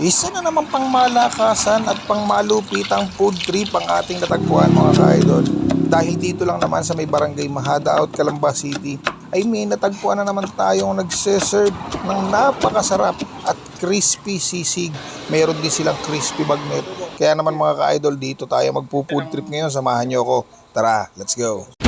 Isa na naman pang malakasan at pang malupitang food trip ang ating natagpuan mga ka-idol. Dahil dito lang naman sa may barangay Mahada Out, Calamba City, ay may natagpuan na naman tayong nagseserve ng napakasarap at crispy sisig. Meron din silang crispy bagnet. Kaya naman mga ka-idol, dito tayo magpo-food trip ngayon. Samahan nyo ako. Tara, let's go.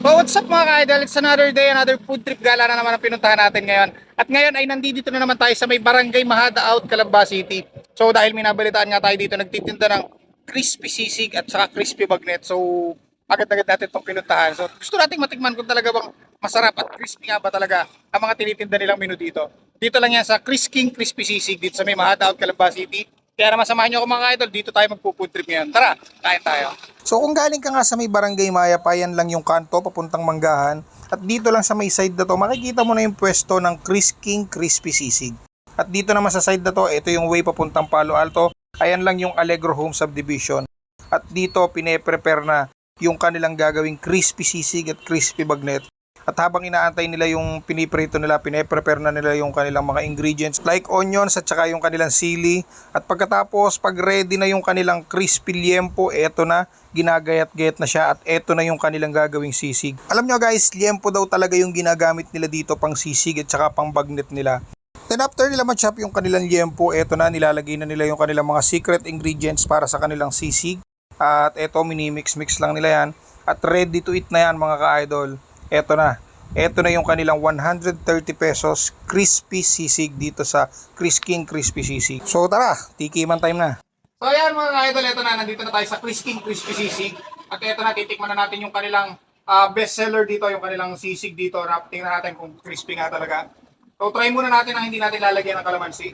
So what's up mga ka-idol? It's another day, another food trip gala na naman ang pinuntahan natin ngayon. At ngayon ay nandito na naman tayo sa may barangay Mahada Out, Calamba City. So dahil may nabalitaan nga tayo dito, nagtitinda ng crispy sisig at saka crispy bagnet. So agad-agad natin itong pinuntahan. So gusto nating matikman kung talaga bang masarap at crispy nga ba talaga ang mga tinitinda nilang menu dito. Dito lang yan sa Chris King Crispy Sisig dito sa may Mahada Out, Calamba City. Kaya naman samahan nyo ako mga idol, dito tayo magpo-food trip ngayon. Tara, kain tayo. So kung galing ka nga sa may barangay Mayapayan lang yung kanto papuntang Manggahan at dito lang sa may side na to makikita mo na yung pwesto ng Chris King Crispy Sisig. At dito naman sa side na to, ito yung way papuntang Palo Alto. Ayan lang yung Allegro Home Subdivision. At dito pine-prepare na yung kanilang gagawing crispy sisig at crispy bagnet. At habang inaantay nila yung piniprito nila, pine-prepare na nila yung kanilang mga ingredients like onions at saka yung kanilang sili. At pagkatapos, pag ready na yung kanilang crispy liempo, eto na, ginagayat-gayat na siya at eto na yung kanilang gagawing sisig. Alam nyo guys, liempo daw talaga yung ginagamit nila dito pang sisig at saka pang bagnet nila. Then after nila ma-chop yung kanilang liempo, eto na, nilalagay na nila yung kanilang mga secret ingredients para sa kanilang sisig. At eto, mini-mix-mix lang nila yan. At ready to eat na yan mga ka-idol. Eto na. Eto na yung kanilang 130 pesos crispy sisig dito sa Chris King Crispy Sisig. So tara, tikiman time na. So ayan mga idol, ito na, nandito na tayo sa Chris King Crispy Sisig. At ito na, titikman na natin yung kanilang ah, best seller dito, yung kanilang sisig dito. Na, tingnan natin kung crispy nga talaga. So try muna natin ang hindi natin lalagyan ng kalamansi.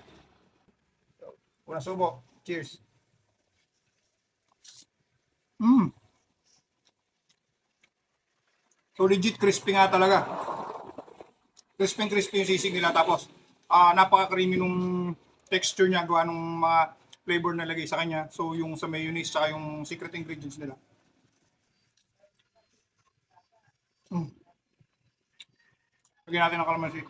Una subo. Cheers. Mmm. So legit crispy nga talaga. Crispy crispy yung sisig nila tapos ah napaka-creamy nung texture niya gawa nung mga flavor na lagay sa kanya. So yung sa mayonnaise tsaka yung secret ingredients nila. Mm. Lagyan natin ng kalamansi.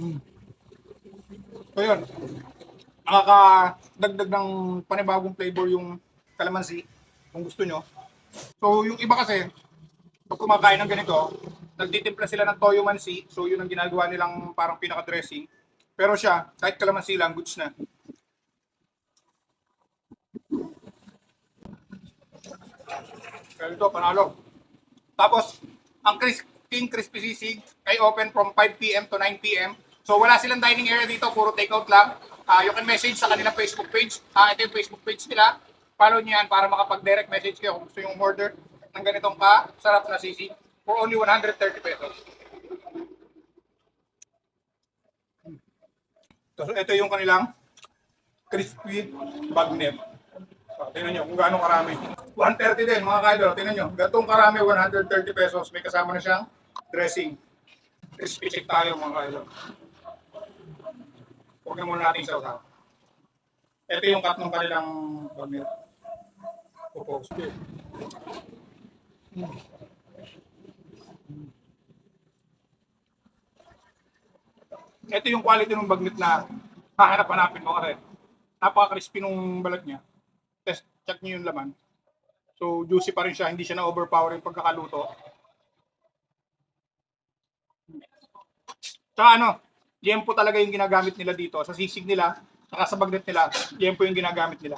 Mm. So yun, nakakadagdag ng panibagong flavor yung kalamansi kung gusto nyo. So yung iba kasi, pag kumakain ng ganito, nagtitimpla sila ng toyo mansi. So yun ang ginagawa nilang parang pinaka-dressing. Pero siya, kahit kalamansi lang, goods na. Kaya ito, panalo. Tapos, ang Chris, King Crispy Sisig ay open from 5pm to 9pm. So wala silang dining area dito, puro takeout lang. Ah, you can message sa kanilang Facebook page. Ah, ito yung Facebook page nila. Follow niyo yan para makapag-direct message kayo kung gusto yung order ng ganitong ka sarap na sisig for only 130 pesos. So ito yung kanilang crispy bagnet. So, tingnan nyo kung gaano karami. 130 din mga kaidol. Tingnan nyo. Gatong karami, 130 pesos. May kasama na siyang dressing. Crispy chick tayo mga kaidol. Huwag na muna natin sa Ito yung cut ng kanilang bagnet. Propose. Ito yung quality ng bagnet na hahanap-hanapin mo kasi napaka-crispy nung balat niya. Test check niyo yung laman. So juicy pa rin siya, hindi siya na overpower yung pagkakaluto. Tsaka ano, liempo talaga yung ginagamit nila dito. Sa sisig nila, saka sa bagnet nila, liempo yung ginagamit nila.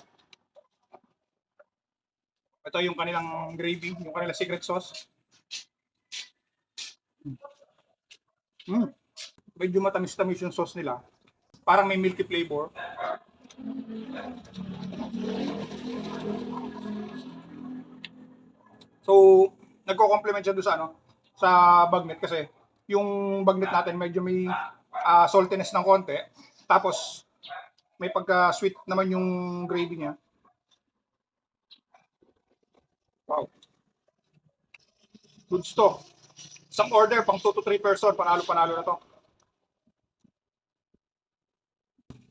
Ito yung kanilang gravy, yung kanilang secret sauce. Mm. Medyo matamis-tamis yung sauce nila. Parang may milky flavor. So, nagko-complement siya doon sa ano, sa bagnet kasi yung bagnet natin medyo may ah, saltiness ng konti. Tapos may pagka-sweet naman yung gravy niya. Wow. Goods to. Isang order pang 2 to 3 person, panalo-panalo na to.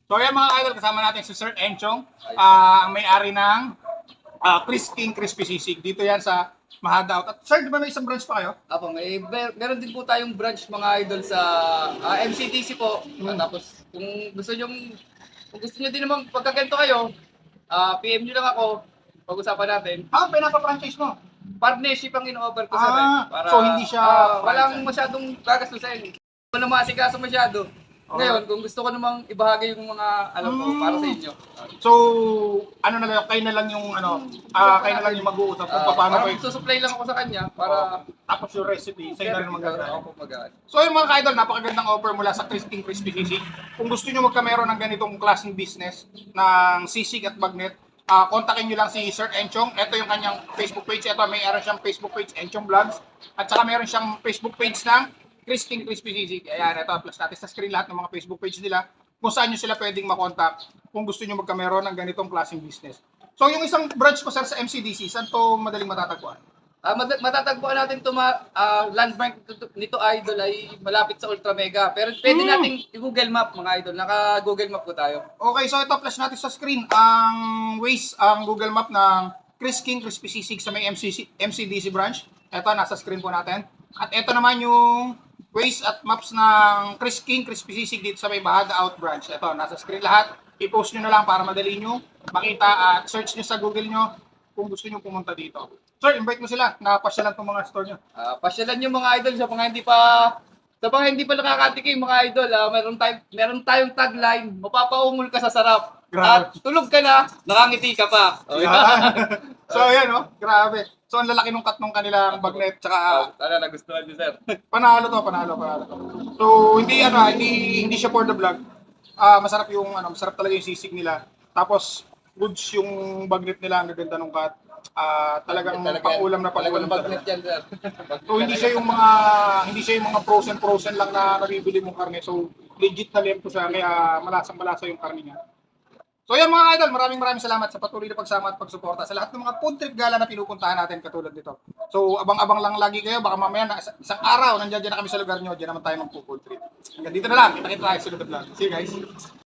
So ayan mga idol, kasama natin si Sir Enchong, ah, ang may-ari ng ah, Chris King Crispy Sisig. Dito yan sa Mahada Out. At sir, di ba may isang branch pa kayo? Apo, may mer- meron din po tayong branch mga idol sa ah, MCTC po. At tapos kung gusto niyo kung gusto niyo din naman pagkaganto kayo, ah, PM niyo lang ako. Pag-usapan natin. Ah, pinapa-franchise mo. Partnership ang in-offer ko sa Ah, so hindi siya ah, franchise. walang masyadong gagastusin. Wala maasikaso masyado. Ngayon, kung gusto ko namang ibahagi yung mga alam ko Mm. para sa inyo. So, ano na lang, kayo na lang yung ano, ah, kayo na lang yung mag-uusap kung Ah, paano parang kayo. susupply lang ako sa kanya para Tapos yung recipe, sa'yo na rin magagawa. ako mag So yung mga ka-idol, napakagandang offer mula sa Crispy Crispy Sisig. Kung gusto nyo magkameron ng ganitong klaseng business ng sisig at magnet, ah kontakin nyo lang si Sir Enchong. Ito yung kanyang Facebook page. Ito, may meron siyang Facebook page, Enchong Vlogs. At saka meron siyang Facebook page ng Crispy Crispy Sisig. Ayan, ito, plus natin sa screen lahat ng mga Facebook page nila kung saan nyo sila pwedeng makontak kung gusto nyo magkameron ng ganitong klaseng business. So yung isang branch ko sir sa MCDC, saan to madaling matatagpuan? Ah, mat- matatagpuan natin ito ah, landmark nito, nito idol ay malapit sa Ultra Mega. Pero pwede Hmm. nating i-Google Map mga idol. Naka Google Map po tayo. Okay, so ito flash natin sa screen ang Waze, ang Google Map ng Chris King Crispy Sisig sa may MCC, MCDC branch. Ito, nasa screen po natin. At ito naman yung Waze at Maps ng Chris King Crispy Sisig dito sa may Bahaga Out branch. Ito, nasa screen lahat. I-post nyo na lang para madali nyo makita at search nyo sa Google nyo kung gusto nyo pumunta dito. Sir, invite mo sila. Napasyalan tong mga store nyo. Ah, pasyalan niyo mga idol sa mga hindi pa sa mga hindi pa nakakatikim mga idol, ah, meron tayong meron tayong tagline, mapapaungol ka sa sarap. Grabe. At tulog ka na, nakangiti ka pa. Oh, so, ayan, oh. Grabe. So, ang lalaki nung cut nung kanilang bagnet. Tsaka, Sana nagustuhan niyo, sir. Panalo to, panalo, panalo. So, hindi ano, ah, hindi hindi siya for the vlog. Ah, masarap yung ano, masarap talaga yung sisig nila. Tapos goods yung bagnet nila, ang gaganda nung cut. Ah, talagang pangulam na pangulam. Talagang bagnet yan, sir. So, hindi siya yung mga hindi siya yung mga frozen frozen lang na nabibili mong karne. So, legit na lempo siya kaya malasang malasa yung karne niya. So yan mga idol, maraming maraming salamat sa patuloy na pagsama at pagsuporta sa lahat ng mga food trip gala na pinupuntahan natin katulad nito. So abang-abang lang lagi kayo, baka mamaya na, isang araw nandiyan na kami sa lugar nyo, dyan naman tayo mag-food trip. Hanggang dito na lang, kita-kita tayo sa na vlog. See you guys!